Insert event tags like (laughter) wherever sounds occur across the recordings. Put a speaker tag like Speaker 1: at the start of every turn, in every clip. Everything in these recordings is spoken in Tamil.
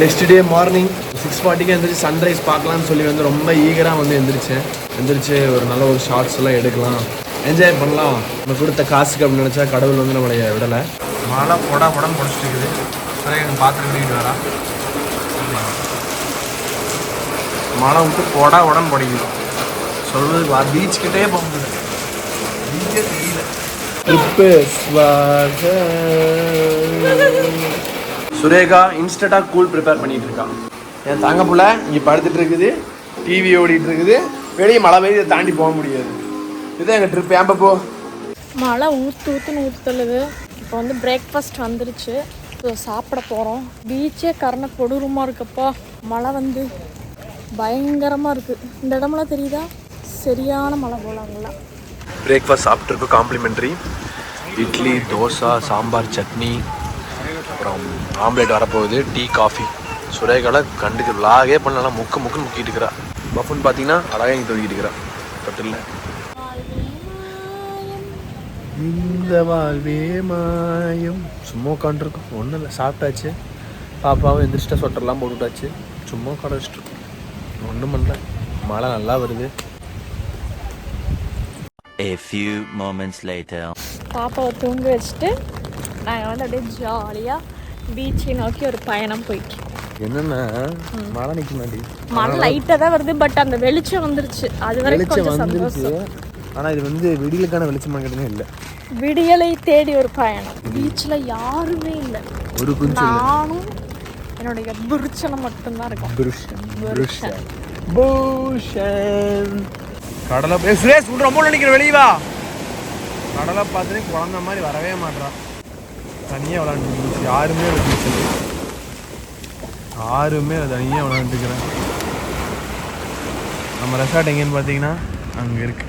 Speaker 1: நெக்ஸ்ட் டே மார்னிங் சிக்ஸ் ஃபார்ட்டிக்கு எந்திரிச்சு சன்ரைஸ் பார்க்கலாம்னு சொல்லி வந்து ரொம்ப ஈகராக வந்து எந்திரிச்சேன். எந்திரிச்சு ஒரு நல்ல ஒரு ஷார்ட்ஸ் எல்லாம் எடுக்கலாம். என்ஜாய் பண்ணலாம். நம்ம கொடுத்த காசுக்கு அப்படின்னு நினச்சா கடவுள் வந்து நம்மளை விடலை. மழை பொடா படம் பிடிச்சிட்டு இருக்குது எங்கள் பாத்திரம் கட்டிட்டு வரா மழை விட்டு பொடா உடம்பு படிக்குது. சொல்றது பீச் கிட்டே போக முடியல. பீச்சே தெரியல. ட்ரிப்பு சுரேகா இன்ஸ்டண்ட்டாக கூல் ப்ரிப்பேர் பண்ணிட்டு இருக்கா. என் தங்க புள்ள இங்கே படுத்துட்டு இருக்குது. டிவி ஓடிட்டு இருக்குது. வெளியே மழை பெய்யுது இதை தாண்டி போக முடியாது. இதுதான் எங்கள் ட்ரிப் ஏன் போ
Speaker 2: மழை ஊற்று ஊற்றுன்னு ஊற்றுலுது இப்போ வந்து பிரேக்ஃபாஸ்ட் வந்துருச்சு. சாப்பிட போகிறோம் பீச்சே கரண கொடூரமாக இருக்கப்பா. மழை வந்து பயங்கரமாக இருக்குது இந்த இடமெல்லாம் தெரியுதா? சரியான மழை போலாங்களாம்
Speaker 1: பிரேக்ஃபாஸ்ட் சாப்பிட்ருக்கோம் காம்ப்ளிமெண்ட்ரி இட்லி தோசை சாம்பார் சட்னி. அப்புறம் ஆம்லேட் வரப்போகுது டீ காஃபி. சுரேகால கண்டுக்கு விலாகே பண்ணலாம் முக்கு முக்குன்னு முக்கிட்டு இருக்கிறா பஃபுன்னு பார்த்தீங்கன்னா அழகாக இங்கே தூக்கிட்டு இருக்கிறா தொட்டில் இந்த வாழ்வே மாயம். சும்மா உட்காந்துருக்கோம் ஒன்றும் இல்லை சாப்பிட்டாச்சு. பாப்பாவும் எந்திரிச்சிட்டா சொட்டர்லாம் போட்டுட்டாச்சு. சும்மா உட்கார வச்சுட்ருக்கோம் ஒன்றும் பண்ணல. மழை நல்லா வருது.
Speaker 3: A few moments later.
Speaker 2: பாப்பாவை தூங்க வச்சுட்டு நாங்கள் வந்து அப்படியே ஜாலியாக பீச்சை நோக்கி ஒரு பயணம் போயிட்டு
Speaker 1: என்னன்னா? மழை நிற்க மாட்டேங்குது
Speaker 2: மழை லைட்டாக தான் வருது பட் அந்த வெளிச்சம் வந்துருச்சு. அது வரைக்கும் கொஞ்சம் சந்தோஷம்.
Speaker 1: ஆனால் இது வந்து விடியலுக்கான வெளிச்சம் கிடையாது இல்லை.
Speaker 2: விடியலை தேடி ஒரு பயணம். பீச்சில் யாருமே இல்லை.
Speaker 1: ஒரு குஞ்சு
Speaker 2: நானும் என்னுடைய புருஷனை மட்டும்தான் இருக்கும்.
Speaker 1: புருஷன்
Speaker 2: புருஷன்.
Speaker 1: பூஷன் கடலை சுரேஷ் உள்ள ரொம்ப நினைக்கிற வெளியே வா. கடலை பார்த்துட்டு குழந்த மாதிரி வரவே மாட்றான். தனியாக விளாண்டுருந்துச்சு யாருமே இருந்துச்சு யாருமே தனியாக விளாண்டுக்கிறேன் நம்ம ரெசார்ட் எங்கேன்னு பார்த்தீங்கன்னா அங்கே இருக்கு.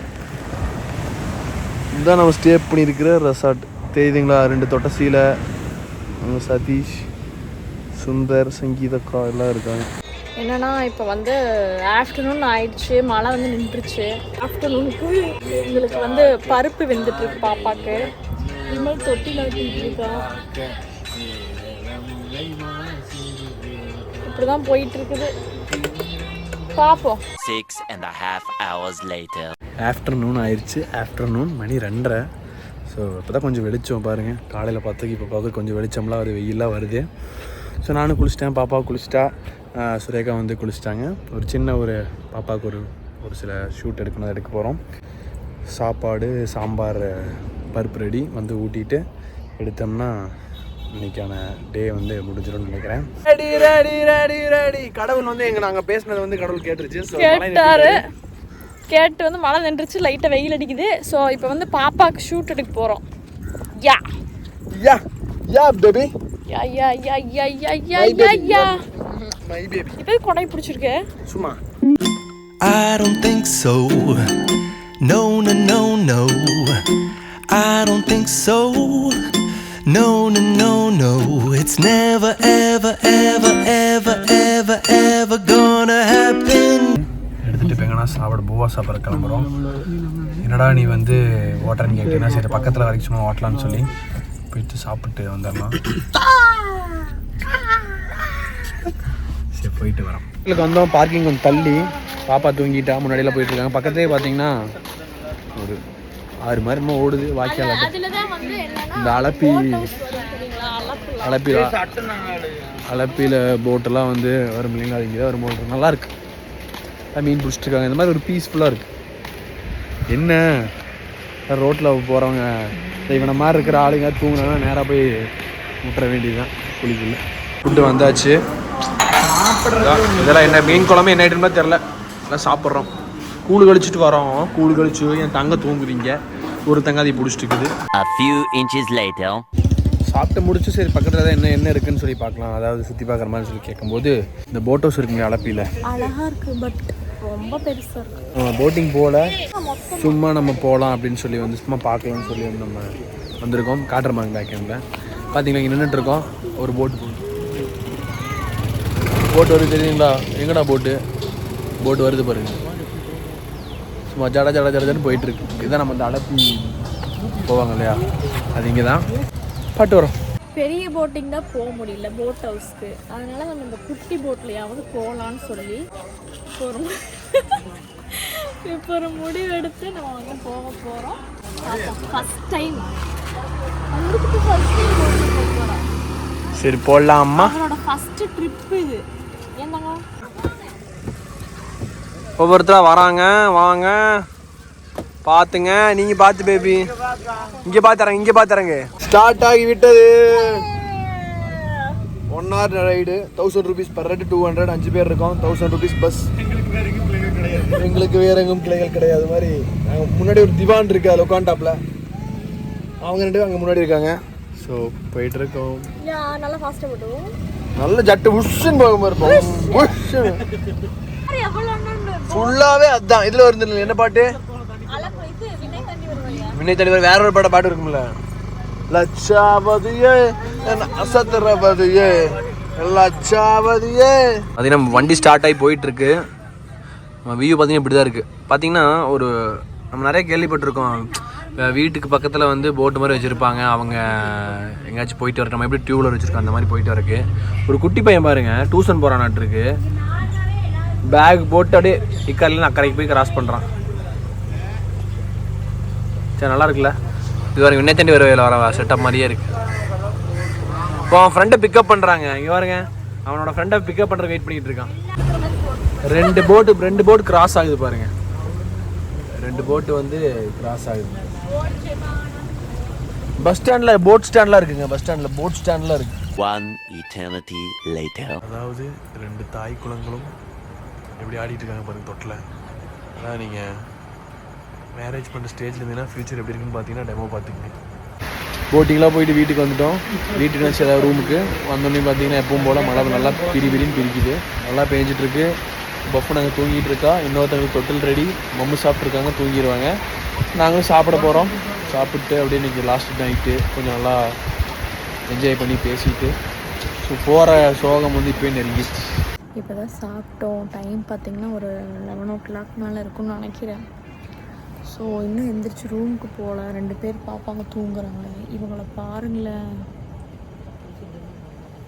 Speaker 1: இதுதான் நம்ம ஸ்டே பண்ணியிருக்கிற ரெசார்ட் தெரியுதுங்களா? ரெண்டு தொட்ட சீலை அங்கே சதீஷ் சுந்தர் சங்கீதக்கா எல்லாம் இருக்காங்க.
Speaker 2: என்னன்னா இப்போ வந்து ஆஃப்டர்நூன் ஆயிடுச்சு. மழை வந்து நின்றுச்சு. ஆஃப்டர்நூனுக்கு எங்களுக்கு வந்து பருப்பு வெந்துட்டு இருக்கு பாப்பாக்கு. விமல் தொட்டியில் ஊற்றிட்டு இருக்கா இப்படிதான் போயிட்டு இருக்குது பார்ப்போம்
Speaker 3: Six and a half hours later.
Speaker 1: Afternoon ஆயிடுச்சு ஆஃப்டர்நூன் மணி ரெண்டரை. ஸோ இப்போ தான் கொஞ்சம் வெளிச்சம் பாருங்கள் காலையில் பார்த்துக்கு இப்போ பார்க்க கொஞ்சம் வெளிச்சம்லாம் வருது வெயிலாக வருது. ஸோ நானும் குளிச்சிட்டேன் பாப்பா குளிச்சிட்டா சுரேகா வந்து குளிச்சிட்டாங்க. ஒரு சின்ன ஒரு பாப்பாவுக்கு ஒரு ஒரு சில ஷூட் எடுக்கணும் எடுக்க போகிறோம் சாப்பாடு சாம்பார் பருப்பு ரெடி வந்து ஊட்டிட்டு எடுத்தோம்னா இன்னைக்கான டே வந்து முடிஞ்சிடும்னு நினைக்கிறேன். ரெடி ரெடி ரெடி ரெடி கடவுள் வந்து எங்க நாங்கள் பேசினது வந்து கடவுள் கேட்டுருச்சு.
Speaker 2: கேட்டாரு. கேட்டு வந்து மழை நின்றுச்சு லைட்டாக வெயில் அடிக்குது. ஸோ இப்போ வந்து பாப்பாக்கு ஷூட் எடுக்க போகிறோம் யா.
Speaker 1: Yeah, yeah, baby.
Speaker 2: Yeah yeah yeah yeah yeah yeah yeah yeah.
Speaker 1: My baby.
Speaker 2: இப்போ கொடை பிடிச்சிருக்கு?
Speaker 1: சும்மா.
Speaker 4: I don't think so. No, no, no, no. I don't think so. No, no, no, no. It's never, ever, ever, ever, ever, ever gonna happen.
Speaker 1: எடுத்துட்டு இப்போ எங்கன்னா சாப்பிட பூவா சாப்பிட கிளம்புறோம் என்னடா நீ வந்து ஓட்டுறன்னு கேட்டீங்கன்னா சரி பக்கத்தில் வரைக்கும் சும்மா ஓட்டலாம்னு சொல்லி போயிட்டு சாப்பிட்டு வந்துடலாம் சரி போயிட்டு வரோம் இதுக்கு வந்தோம் பார்க்கிங் கொஞ்சம் தள்ளி பாப்பா தூங்கிட்டா முன்னாடியெல்லாம் போயிட்டு இருக்காங்க பக்கத்துலேயே பார்த்தீங்கன்னா ஒரு ஆறு மாதிரி ஓடுது வாக்கியால்
Speaker 2: அதில் தான் வந்து என்னன்னா
Speaker 1: இந்த அலப்பி
Speaker 2: சரிங்களா அளப்பு
Speaker 1: அலப்பி அலப்பியில் போட்டெல்லாம் வந்து வரும் இல்லைங்களா? அது இங்கே தான் வரும் போட்டு நல்லா இருக்கு. அதான் மீன் பிடிச்சிட்டு இருக்காங்க இந்த மாதிரி ஒரு பீஸ்ஃபுல்லாக இருக்கு. என்ன? ரோட்டில் போகிறவங்க இவனை மாதிரி இருக்கிற ஆளுங்க தூங்குனாங்கன்னா நேராக போய் விட்டுற வேண்டியதுதான். குளிக்குள்ள ஃபுட்டு வந்தாச்சு. இதெல்லாம் என்ன மீன் குழம்பு என்ன ஐட்டம்னா தெரில எல்லாம் சாப்பிட்றோம். கூழ் கழிச்சிட்டு வரோம். கூழ் கழிச்சு என் தங்க தூங்குறீங்க. ஒரு தங்காதி பிடிச்சிட்டு இருக்குது
Speaker 3: A few inches later.
Speaker 1: சாப்பிட்டு முடிச்சு சரி பக்கத்தில் தான் என்ன என்ன இருக்குன்னு சொல்லி பார்க்கலாம். அதாவது சுற்றி பார்க்குற மாதிரி சொல்லி கேட்கும்போது இந்த போட் ஹவுஸ் இருக்குங்க அளப்பியில்
Speaker 2: அழகா இருக்கு பட் ரொம்ப பெருசா இருக்கு.
Speaker 1: போட்டிங் போகல சும்மா நம்ம போகலாம் அப்படின்னு சொல்லி வந்து சும்மா பார்க்கலாம்னு சொல்லி வந்து நம்ம வந்திருக்கோம். காட்டுறமாங்க பேக் எண்டில் பார்த்தீங்களா இங்கே நின்றுட்டு இருக்கோம். ஒரு போட்டு போகுது. போட் வருது தெரியுங்களா? எங்கடா போட்டு போட் வருது பாருங்க. சும்மா ஜட ஜட ஜட ஜடன்னு போயிட்டு இருக்கு. இதுதான் நம்ம இந்த அலப்பி போவாங்க இல்லையா? அது இங்கே தான் பாட்டு வரோம்.
Speaker 2: பெரிய போட்டிங் தான் போக முடியல போட் ஹவுஸ்க்கு அதனால நம்ம இந்த குட்டி போட்லையாவது போகலான்னு சொல்லி ஒரு (laughs) இப்போ ஒரு முடிவு எடுத்து நம்ம வந்து போக போகிறோம் ஃபஸ்ட் டைம் அவருக்கு ஃபஸ்ட் டைம் போக போகிறோம்
Speaker 1: சரி போடலாமா
Speaker 2: அவரோட ஃபர்ஸ்ட் ட்ரிப் இது. என்னங்க
Speaker 1: ஒவ்வொருத்தராக வராங்க வாங்க. பார்த்துங்க நீங்கள் பார்த்து பேபி இங்கே பார்த்துறங்க இங்கே பார்த்துறங்க ஸ்டார்ட் ஆகி விட்டது. One hour ride thousand rupees per ride two hundred அஞ்சு பேர் இருக்கோம். தௌசண்ட் ருபீஸ் பஸ் எங்களுக்கு வேற எங்கும் கிளைகள் கிடையாது. மாதிரி நாங்கள் முன்னாடி ஒரு திவான் இருக்கு அதில் உட்காண்டாப்ல அவங்க ரெண்டு அங்கே முன்னாடி இருக்காங்க. ஸோ போயிட்டு இருக்கோம்
Speaker 2: நல்லா ஃபாஸ்ட்டாக போட்டோம்
Speaker 1: நல்ல ஜட்டு உஷ்ஷன் போக மாதிரி இருப்போம் உஷ்ஷன் ஃபுல்லாவே அதான். இதுல வருது என்ன பாட்டு?
Speaker 2: வினை
Speaker 1: முன்னே தலைவர் வேற ஒரு பாட்ட பாட்டு இருக்கும்ல. லட்சாவதியே அசத்திரபதியே லட்சாவதியே. அது நம்ம வண்டி ஸ்டார்ட் ஆகி போயிட்டு இருக்கு நம்ம வியூ பார்த்தீங்கன்னா இப்படி தான் இருக்குது பார்த்தீங்கன்னா ஒரு நம்ம நிறைய கேள்விப்பட்டிருக்கோம். வீட்டுக்கு பக்கத்தில் வந்து போட்டு மாதிரி வச்சுருப்பாங்க. அவங்க எங்கேயாச்சும் போயிட்டு வர நம்ம எப்படி டியூவில் வச்சுருக்கோம் அந்த மாதிரி போயிட்டு வரக்கு. ஒரு குட்டி பையன் பாருங்க டியூஷன் போகிறான் நாட்டுருக்கு. பேக் போட்டு அப்படியே இக்கரையிலேருந்து அக்கறைக்கு போய் கிராஸ் பண்ணுறான் சரி நல்லா இருக்குல்ல? இது வரைக்கும் விண்ணத்தண்டி வரவையில் வர செட்டப் மாதிரியே இருக்கு. இப்போ அவன் ஃப்ரெண்டை பிக்கப் பண்ணுறாங்க இங்கே பாருங்க அவனோட ஃப்ரெண்டை பிக்கப் பண்ணுற வெயிட் பண்ணிட்டு இருக்கான். ரெண்டு போட்டு ரெண்டு போட் கிராஸ் ஆகுது பாருங்க. ரெண்டு போட்டு வந்து கிராஸ் ஆகுது. பஸ் ஸ்டாண்டில் போட் ஸ்டாண்ட்லாம் இருக்குங்க பஸ் ஸ்டாண்டில் போட் ஸ்டாண்ட்லாம் இருக்கு.
Speaker 3: One eternity later.
Speaker 1: அதாவது ரெண்டு தாய் குளங்களும் எப்படி ஆடிட்டு இருக்காங்க பாருங்க தொட்டில். அதான் நீங்கள் மேரேஜ் பண்ணுற ஸ்டேஜில் இருந்தீங்கன்னா ஃப்யூச்சர் எப்படி இருக்குன்னு பார்த்தீங்கன்னா டெமோ பார்த்துங்க போட்டிங்லாம் போயிட்டு வீட்டுக்கு வந்துட்டோம். வீட்டுக்கு வச்சு ஏதாவது ரூமுக்கு வந்தோடனே பார்த்தீங்கன்னா எப்பவும் போல் மழை நல்லா பிரி பிரின்னு பிரிக்குது. நல்லா பேஞ்சிட்ருக்கு பஃப் நாங்கள் தூங்கிட்டு இருக்கா. இன்னொருத்தவங்க தொட்டில் ரெடி மம்மு சாப்பிட்ருக்காங்க தூங்கிடுவாங்க நாங்களும் சாப்பிட போகிறோம் சாப்பிட்டு அப்படியே இன்னைக்கு லாஸ்ட் நைட்டு கொஞ்சம் நல்லா என்ஜாய் பண்ணி பேசிட்டு ஸோ போகிற சோகம் வந்து இப்போயே நெருங்கிடுச்சு.
Speaker 2: இப்போ தான் சாப்பிட்டோம். டைம் பார்த்தீங்கன்னா ஒரு லெவன் ஓ கிளாக் மேலே இருக்கும்னு நினைக்கிறேன். ஸோ இன்னும் எந்திரிச்சு ரூமுக்கு போகல. ரெண்டு பேர் பாப்பாங்க தூங்குறாங்க. இவங்களை பாருங்களேன்.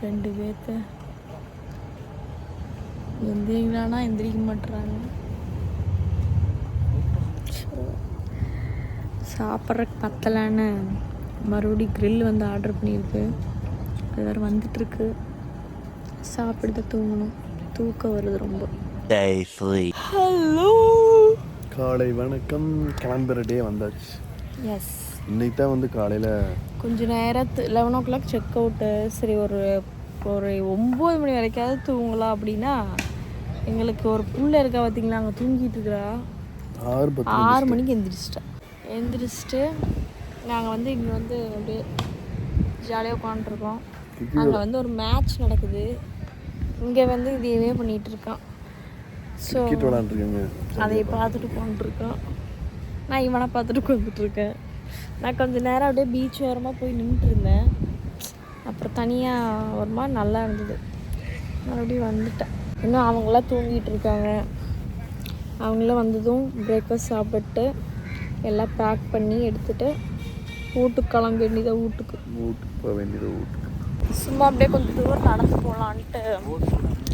Speaker 2: ரெண்டு பேர்த்த எந்திரிங்களானா எந்திரிக்க மாட்டுறாங்க சாப்பிட்ற பத்தலைன்னு மறுபடியும் க்ரில் வந்து ஆர்டர் பண்ணியிருக்கு. அது வேறு வந்துட்டுருக்கு சாப்பிட்டு தூங்கணும். தூக்கம் வருது ரொம்ப. ஹலோ
Speaker 1: காலை வணக்கம். கிளம்புற டே வந்தாச்சு.
Speaker 2: எஸ்
Speaker 1: இன்னைக்கு தான் வந்து காலையில்?
Speaker 2: கொஞ்ச நேரத்து லெவன் ஓ கிளாக் செக் அவுட்டு சரி ஒரு ஒரு ஒம்பது மணி வரைக்காவது தூங்கலாம் அப்படின்னா எங்களுக்கு ஒரு புள்ள இருக்கா பார்த்தீங்களா அங்கே தூங்கிட்டு இருக்கிறா
Speaker 1: ஆறு
Speaker 2: ஆறு மணிக்கு எந்திரிச்சிட்டா. எந்திரிச்சிட்டு நாங்கள் வந்து இங்கே வந்து அப்படியே ஜாலியாக உட்காந்துருக்கோம் அங்கே வந்து ஒரு மேட்ச் நடக்குது. இங்கே வந்து இதையவே பண்ணிகிட்டு இருக்கான். ஸோ அதை பார்த்துட்டு உட்காந்துருக்கான் நான் இவனை பார்த்துட்டு உட்காந்துட்ருக்கேன் நான் கொஞ்ச நேரம் அப்படியே பீச் ஓரமாக போய் நின்றுட்டு இருந்தேன் அப்புறம் தனியாக ஒரு மாதிரி நல்லா இருந்தது. மறுபடியும் வந்துட்டேன். இன்னும் அவங்களாம் தூங்கிட்டு இருக்காங்க. அவங்களாம் வந்ததும் பிரேக்ஃபாஸ்ட் சாப்பிட்டு எல்லாம் பேக் பண்ணி எடுத்துட்டு வீட்டுக்கு கிளம்ப வேண்டியதை வீட்டுக்கு.
Speaker 1: வீட்டுக்கு போக வேண்டியது வீட்டுக்கு.
Speaker 2: சும்மா அப்படியே கொஞ்சம் தூரம் நடந்து போகலான்ட்டு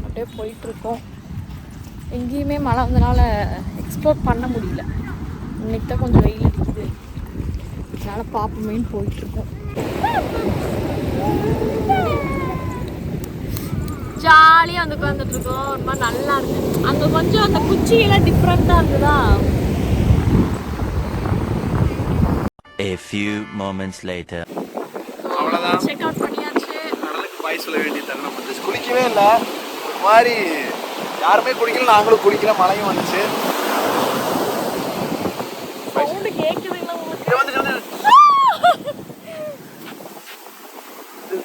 Speaker 2: அப்படியே போயிட்டுருக்கோம். எங்கேயுமே மழை வந்தனால எக்ஸ்ப்ளோர் பண்ண முடியல. இன்னைக்கு தான் கொஞ்சம் வெயில் அடிக்குது. அதனால் பார்ப்போமேன்னு போயிட்டுருக்கோம். ஜாலியாக வந்து ஒரு மாதிரி நல்லா இருக்கு. அங்கே கொஞ்சம் அந்த குச்சியெல்லாம் டிஃப்ரெண்ட்டாக இருந்ததா
Speaker 3: A few moments later.
Speaker 1: அவ்வளோதான்
Speaker 2: செக் அவுட் பண்ணியாச்சு
Speaker 1: கடலுக்கு பாய் சொல்ல வேண்டிய தருணம் வந்துச்சு குளிக்கவே இல்லை. ஒரு மாதிரி யாருமே குளிக்கல நாங்களும் குளிக்கல மழையும் வந்துச்சு.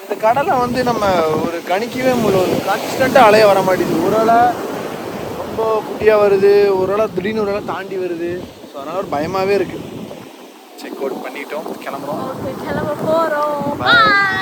Speaker 1: இந்த கடலை வந்து நம்ம ஒரு கணிக்கவே முடியல. ஒரு கான்ஸ்டண்ட்டாக அலைய வர மாட்டேங்குது. ஒரு அலை ரொம்ப குட்டியாக வருது. ஒரு அலை திடீர்னு ஒரு அலை தாண்டி வருது. ஸோ அதனால் ஒரு பயமாகவே இருக்குது செக் அவுட் பண்ணிட்டோம். கிளம்புறோம்.
Speaker 2: கிளம்ப போகிறோம்